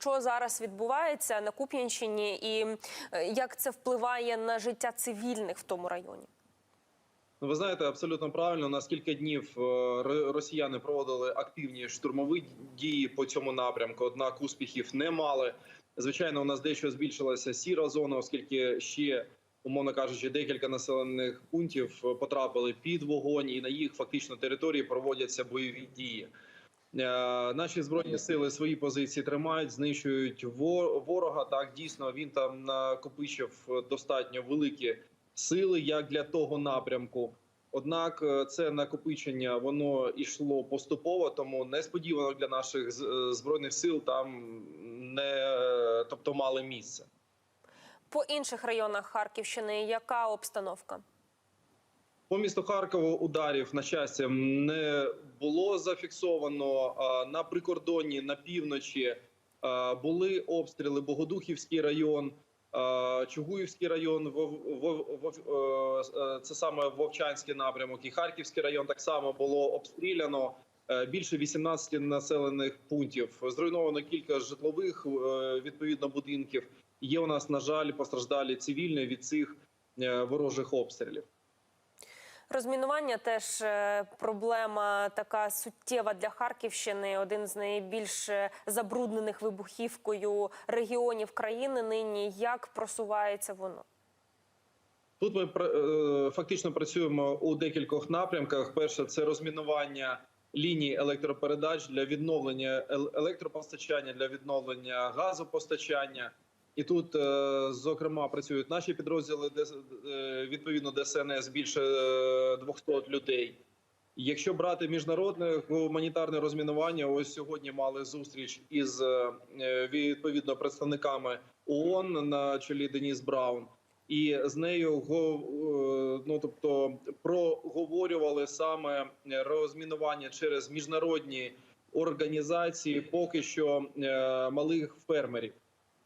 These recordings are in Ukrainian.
що зараз відбувається на Куп'янщині, і як це впливає на життя цивільних в тому районі? Ну, ви знаєте, абсолютно правильно. На скільки днів е, росіяни проводили активні штурмові дії по цьому напрямку, однак успіхів не мали. Звичайно, у нас дещо збільшилася сіра зона, оскільки ще, умовно кажучи, декілька населених пунктів е, потрапили під вогонь, і на їх фактично території проводяться бойові дії. Е, Наші збройні сили свої позиції тримають, знищують ворога. Так дійсно він там накопичив достатньо великі сили як для того напрямку. Однак е, це накопичення воно йшло поступово, тому несподівано для наших е, збройних сил там не тобто мали місце. По інших районах Харківщини яка обстановка? По місту Харкову ударів на щастя не було зафіксовано. На прикордонні на півночі були обстріли. Богодухівський район, Чугуївський район, Вов- е, це саме Вовчанський напрямок. І Харківський район так само було обстріляно. Е, Більше 18 населених пунктів зруйновано кілька житлових е, відповідно будинків. Є у нас на жаль постраждалі цивільні від цих е, ворожих обстрілів. Розмінування теж е, проблема така суттєва для Харківщини. Один з найбільш е, забруднених вибухівкою регіонів країни нині. Як просувається воно? Тут ми е, фактично працюємо у декількох напрямках. Перше це розмінування ліній електропередач для відновлення ел- електропостачання, для відновлення газопостачання. І тут, е, зокрема, працюють наші підрозділи, де е, відповідно ДСНС більше е, 200 людей. Якщо брати міжнародне гуманітарне розмінування, ось сьогодні мали зустріч із е, відповідно представниками ООН на чолі Деніс Браун і з нею е, ну тобто проговорювали саме розмінування через міжнародні організації, поки що е, малих фермерів.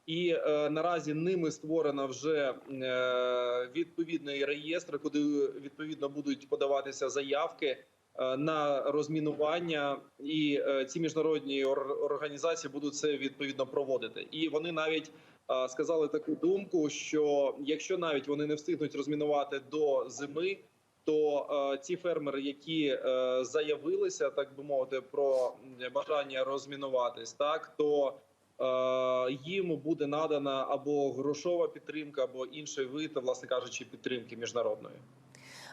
І е, наразі ними створено вже е, відповідний реєстр, куди відповідно будуть подаватися заявки е, на розмінування, і е, ці міжнародні ор- організації будуть це відповідно проводити. І вони навіть е, сказали таку думку, що якщо навіть вони не встигнуть розмінувати до зими, то е, ті фермери, які е, заявилися, так би мовити, про бажання розмінуватись, так то їм буде надана або грошова підтримка, або інший вид, власне кажучи, підтримки міжнародної.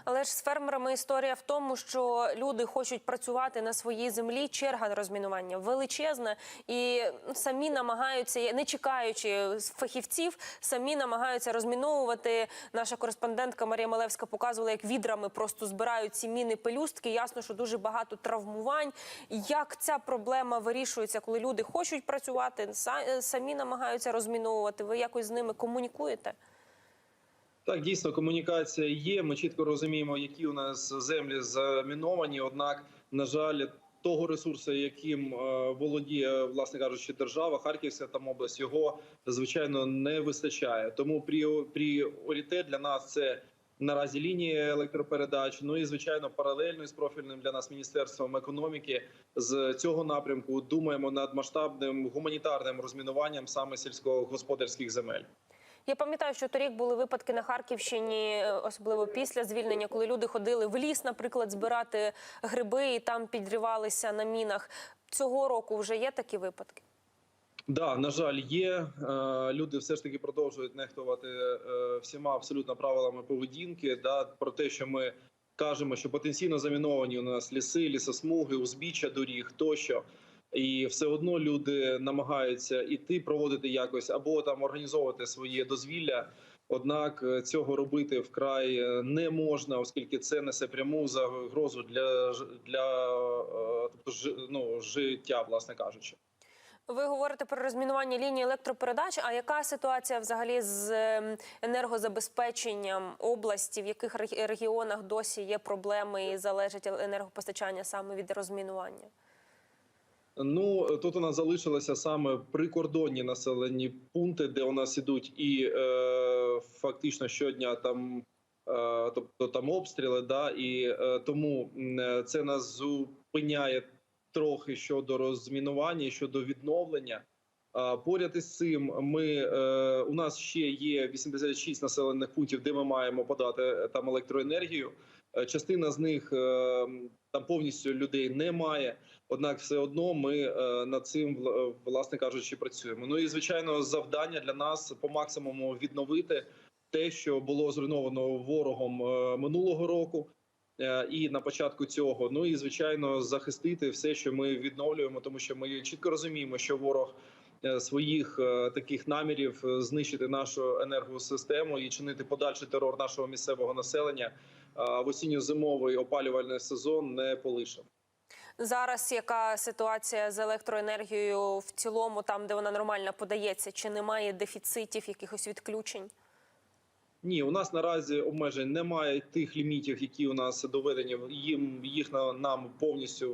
Але ж з фермерами історія в тому, що люди хочуть працювати на своїй землі. Черга на розмінування величезна, і самі намагаються, не чекаючи фахівців, самі намагаються розміновувати. Наша кореспондентка Марія Малевська показувала, як відрами просто збирають ці міни пелюстки. Ясно, що дуже багато травмувань. Як ця проблема вирішується, коли люди хочуть працювати, самі намагаються розміновувати. Ви якось з ними комунікуєте? Так, дійсно, комунікація є. Ми чітко розуміємо, які у нас землі заміновані. Однак, на жаль, того ресурсу, яким е, володіє, власне кажучи, держава, Харківська там область, його звичайно не вистачає. Тому пріо- пріоритет для нас це наразі лінії електропередач. Ну і звичайно, паралельно з профільним для нас міністерством економіки з цього напрямку думаємо над масштабним гуманітарним розмінуванням саме сільськогосподарських земель. Я пам'ятаю, що торік були випадки на Харківщині, особливо після звільнення, коли люди ходили в ліс, наприклад, збирати гриби і там підривалися на мінах. Цього року вже є такі випадки. Да, на жаль, є Е, люди все ж таки продовжують нехтувати е, всіма абсолютно правилами поведінки. Да, про те, що ми кажемо, що потенційно заміновані у нас ліси, лісосмуги, узбіччя доріг тощо. І все одно люди намагаються іти проводити якось або там організовувати своє дозвілля. Однак е, цього робити вкрай е, не можна, оскільки це несе пряму загрозу для для е, тобто ну, життя, власне кажучи. Ви говорите про розмінування лінії електропередач. А яка ситуація взагалі з ем, енергозабезпеченням області? В яких регіонах досі є проблеми і залежить енергопостачання саме від розмінування? Ну тут у нас залишилися саме прикордонні населені пункти, де у нас ідуть і е, фактично щодня там, е, тобто там обстріли, да і е, тому е, це нас зупиняє трохи щодо розмінування, щодо відновлення. Поряд із цим ми е, у нас ще є 86 населених пунктів, де ми маємо подати там електроенергію. Частина з них там повністю людей немає. Однак, все одно ми е, над цим вла- власне кажучи працюємо. Ну і звичайно, завдання для нас по максимуму відновити те, що було зруйновано ворогом е, минулого року. е, І на початку цього, ну і звичайно, захистити все, що ми відновлюємо, тому що ми чітко розуміємо, що ворог е, своїх е, таких намірів е, знищити нашу енергосистему і чинити подальший терор нашого місцевого населення е, в осінньо-зимовий опалювальний сезон не полишив. Зараз яка ситуація з електроенергією в цілому, там де вона нормально подається? Чи немає дефіцитів, якихось відключень? Ні, у нас наразі обмежень немає тих лімітів, які у нас доведені. Їм їх на нам повністю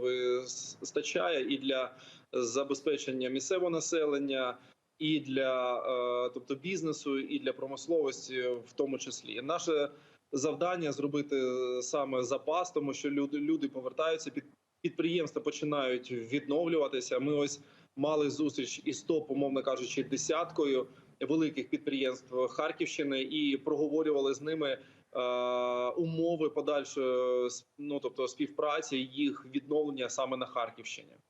вистачає і для забезпечення місцевого населення, і для е, тобто бізнесу, і для промисловості, в тому числі. Наше завдання зробити саме запас, тому що люди повертаються під підприємства починають відновлюватися. Ми ось мали зустріч із топ, умовно кажучи, десяткою великих підприємств Харківщини і проговорювали з ними е, умови подальшої ну тобто співпраці їх відновлення саме на Харківщині.